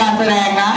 การแสดงนะ